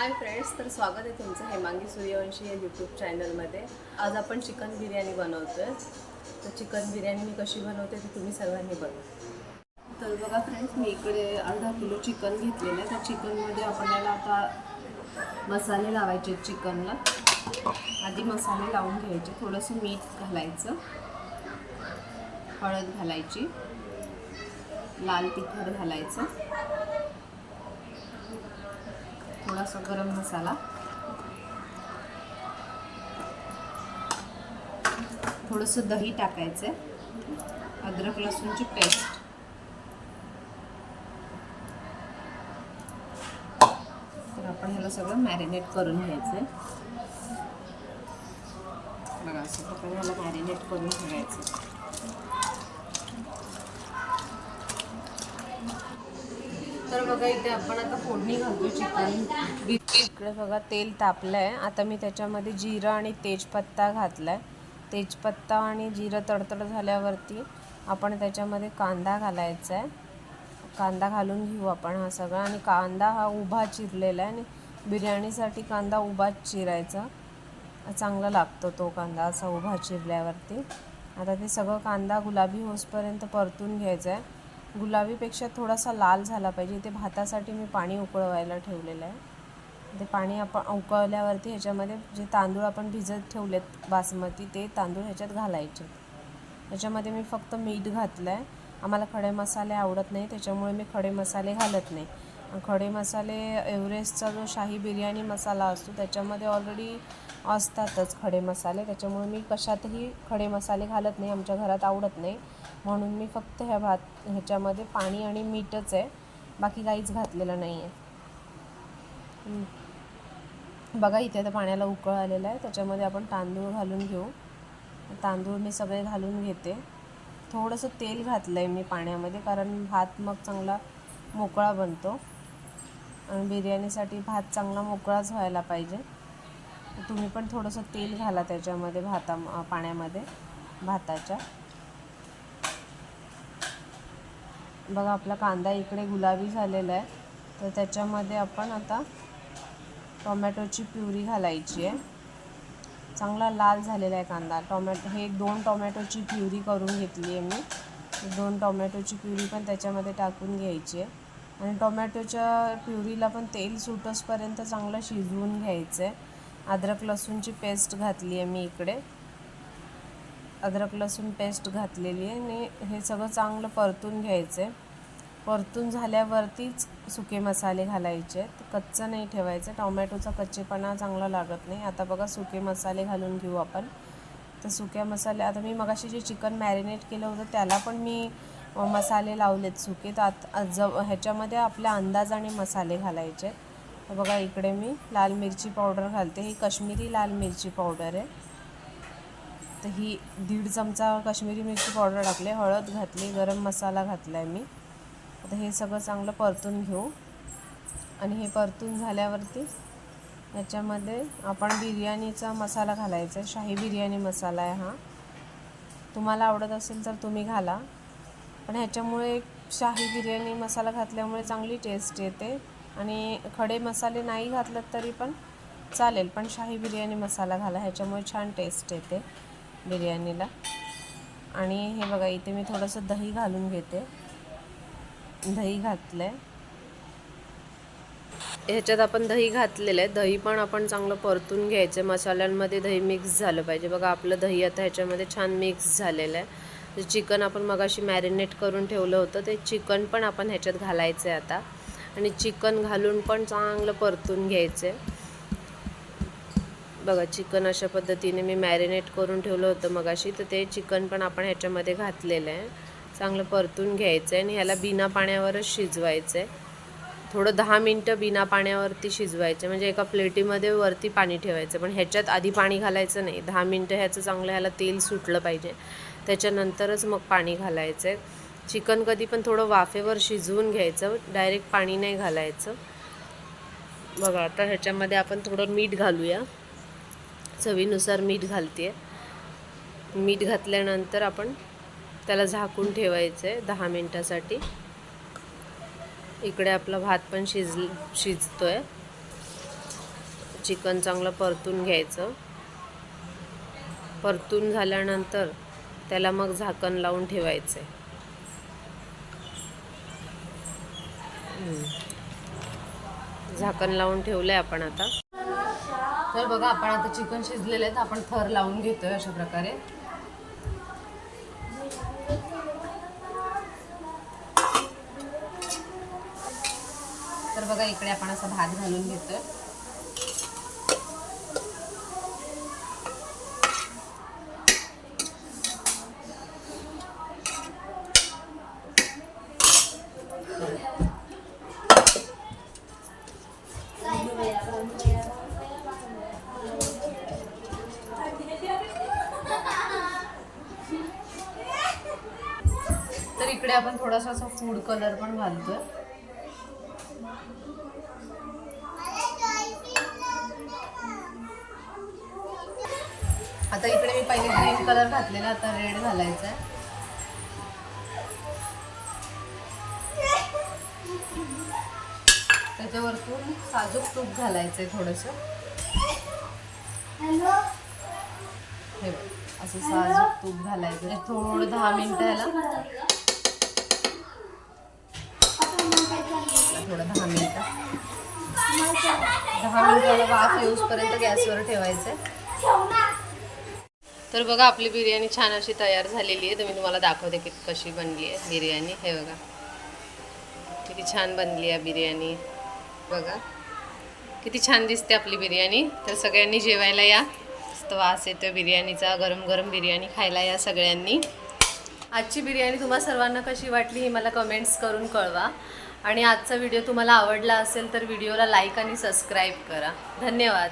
Hi friends तर स्वागत आहे तुमचं हेमांगी सूर्यवंशी या यूट्यूब चॅनलमध्ये आज आपण चिकन बिर्याणी बनवतो आहे तर चिकन बिर्याणी मी कशी बनवते ती तुम्ही सर्वांनी बनवा तर बघा फ्रेंड्स मी इकडे अर्धा किलो चिकन घेतलेलं आहे. त्या चिकनमध्ये आपल्याला आता मसाले लावायचे चिकनला. आधी मसाले लावून घ्यायचे. थोडंसं मीठ घालायचं. हळद घालायची. लाल तिखट घालायचं. थोडासा गरम मसाला. थोडंसं दही टाकायचं आहे. अद्रक लसूणची पेस्ट. तर आपण ह्याला सगळं मॅरिनेट करून घ्यायचं आहे. बघा असं प्रकारे ह्याला मॅरिनेट करून ठेवायचं बघा इथे आपण आता फोडणी घालतो चिकन. इकडे बघा तेल तापलं आहे आता मी त्याच्यामध्ये जिरं आणि तेजपत्ता घातला आहे तेजपत्ता आणि जिरं तडतड झाल्यावरती आपण त्याच्यामध्ये कांदा घालायचा आहे कांदा घालून घेऊ आपण हा सगळा. आणि कांदा हा उभा चिरलेला आहे आणि बिर्याणीसाठी कांदा उभाच चिरायचा. चांगला लागतो तो कांदा असा उभा चिरल्यावरती. आता ते सगळं कांदा गुलाबी होसपर्यंत परतून घ्यायचं आहे गुलाबीपेक्षा थोडासा लाल झाला पाहिजे. इथे भातासाठी मी पाणी उकळवायला ठेवलेलं आहे. ते पाणी आपण उकळल्यावरती ह्याच्यामध्ये जे तांदूळ आपण भिजत ठेवलेत बासमती ते तांदूळ ह्याच्यात घालायचे. ह्याच्यामध्ये मी फक्त मीठ घातलं आहे आम्हाला खडे मसाले आवडत नाही त्याच्यामुळे मी खडे मसाले घालत नाही. खडे मसाले एव्हरेस्टचा जो शाही बिर्याणी मसाला असतो त्याच्यामध्ये ऑलरेडी असतातच खडे मसाले. त्याच्यामुळे मी कशातही खडे मसाले घालत नाही आमच्या घरात आवडत नाही. म्हणून मी फक्त ह्या भात ह्याच्यामध्ये पाणी आणि मीठच आहे. बाकी काहीच घातलेलं नाही आहे बघा इथे आता पाण्याला उकळ आलेला आहे. त्याच्यामध्ये आपण तांदूळ घालून घेऊ. तांदूळ मी सगळे घालून घेते. थोडंसं तेल घातलं आहे मी पाण्यामध्ये कारण भात मग चांगला मोकळा बनतो. बिर्याणीसाठी भात चांगला मोकळाच व्हायला पाहिजे. तुम्ही पण थोडंसं तेल घाला त्याच्यामध्ये भाता पाण्यामध्ये भाताच्या. बघा आपला कांदा इकडे गुलाबी झालेला आहे. तर त्याच्यामध्ये आपण आता टोमॅटोची प्युरी घालायची आहे. चांगला लाल झालेला आहे कांदा. टोमॅटो हे दोन टोमॅटोची प्युरी करून घेतली आहे मी. दोन टोमॅटोची प्युरी पण त्याच्यामध्ये टाकून घ्यायची आहे. आणि टोमॅटोच्या प्युरीला पण तेल सुटसपर्यंत चांगलं शिजवून घ्यायचं आहे अद्रक लसूणची पेस्ट घातली आहे मी इकडे. अद्रक लसूण पेस्ट घातलेली आहे आणि हे सगळं चांगलं परतून घ्यायचं आहे परतून झाल्यावरतीच सुके मसाले घालायचे कच्चं नाही ठेवायचं. टोमॅटोचा कच्चेपणा चांगला लागत नाही. आता बघा सुके मसाले घालून घेऊ आपण. तर सुक्या मसाले आता मी मगाशी जे चिकन मॅरिनेट केलं होतं त्याला पण मी मसाले लावलेत सुके तर आत ज ह्याच्यामध्ये आपल्या अंदाजाने मसाले घालायचे. बघा इकडे मी लाल मिरची पावडर घालते. ही कश्मीरी लाल मिरची पावडर आहे. तर ही दीड चमचा कश्मीरी मिरची पावडर टाकले. हळद घातली गरम मसाला घातला आहे मी. आता हे सगळं चांगलं परतून घेऊ. आणि हे परतून झाल्यावरती ह्याच्यामध्ये आपण बिर्याणीचा मसाला घालायचा आहे. शाही बिर्याणी मसाला आहे हा. तुम्हाला आवडत असेल तर तुम्ही घाला. पण ह्याच्यामुळे शाही बिर्याणी मसाला घातल्यामुळे चांगली टेस्ट येते. आणि खडे मसाले नाही घातलं तरी पण चालेल पण शाही बिर्याणी मसाला घाला ह्याच्यामुळे छान टेस्ट येते बिर्याणीला. आणि हे बघा इथे मी थोडंसं दही घालून घेते. दही घातलं आहे ह्याच्यात आपण दही घातलेलं आहे. दही पण आपण चांगलं परतून घ्यायचं. मसाल्यांमध्ये दही मिक्स झालं पाहिजे. बघा आपलं दही आता ह्याच्यामध्ये छान मिक्स झालेलं आहे. चिकन आपण मगाशी मॅरिनेट करून ठेवलं होतं ते चिकन पण आपण ह्याच्यात घालायचं आहे आता. आणि चिकन घालून पण चांगलं परतून घ्यायचं आहे बघा चिकन अशा पद्धतीने मी मॅरिनेट करून ठेवलं होतं मगाशी तर ते चिकन पण आपण ह्याच्यामध्ये घातलेलं आहे. चांगलं परतून घ्यायचं आहे आणि ह्याला बिना पाण्यावरच शिजवायचं आहे थोडं दहा मिनटं बिना पाण्यावरती शिजवायचे. म्हणजे एका प्लेटीमध्ये वरती पाणी ठेवायचं. पण ह्याच्यात आधी पाणी घालायचं नाही. दहा मिनटं ह्याचं चांगलं ह्याला तेल सुटलं पाहिजे. त्याच्यानंतरच मग पाणी घालायचं. आहे चिकन कधी पण थोडं वाफेवर शिजवून घ्यायचं. डायरेक्ट पाणी नाही घालायचं. बघा आता ह्याच्यामध्ये आपण थोडं मीठ घालूया. चवीनुसार मीठ घालते. मीठ घातल्यानंतर आपण त्याला झाकून ठेवायचं आहे दहा मिनटासाठी. इकडे आपला भात पण शिज शिजतो आहे चिकन चांगलं परतून घ्यायचं. परतून झाल्यानंतर त्याला मग झाकण लावून ठेवायचं झाकण लावून ठेवलंय आपण आता. तर बघा आपण आता चिकन शिजलेलं आहे तर आपण थर लावून घेतोय अशा प्रकारे. तर बघा इकडे आपण असा भात घालून घेतोय. तर इकडे आपण थोडासा असा फूड कलर पण घालतोय. आता इकडे मी पहिले ग्रीन कलर घातलेला आता रेड घालायचा आहे. त्याच्यावरतून साजूक तूप घालायचंय थोडस. हे असं साजूक तूप घालायचं थोडं दहा मिनिटं याला थोडं दहा मिनटं. दहा मिनिटाला वाफ येऊसपर्यंत गॅसवर ठेवायचं तर बघा आपली बिर्याणी छान अशी तयार झालेली आहे. तर मी तुम्हाला दाखवते की कशी बनली आहे बिर्याणी. हे बघा. किती छान बनली आहे बिर्याणी. बघा. किती छान दिसते आपली बिर्याणी. तर सगळ्यांनी जेवायला या. मस्त वास येतो बिर्याणीचा. गरम गरम बिर्याणी खायला या सगळ्यांनी. आजची बिर्याणी तुम्हाला सर्वांना कशी वाटली ही मला कमेंट्स करून कळवा. आणि आजचा व्हिडिओ तुम्हाला आवडला असेल तर व्हिडिओला लाईक आणि सबस्क्राईब करा. धन्यवाद.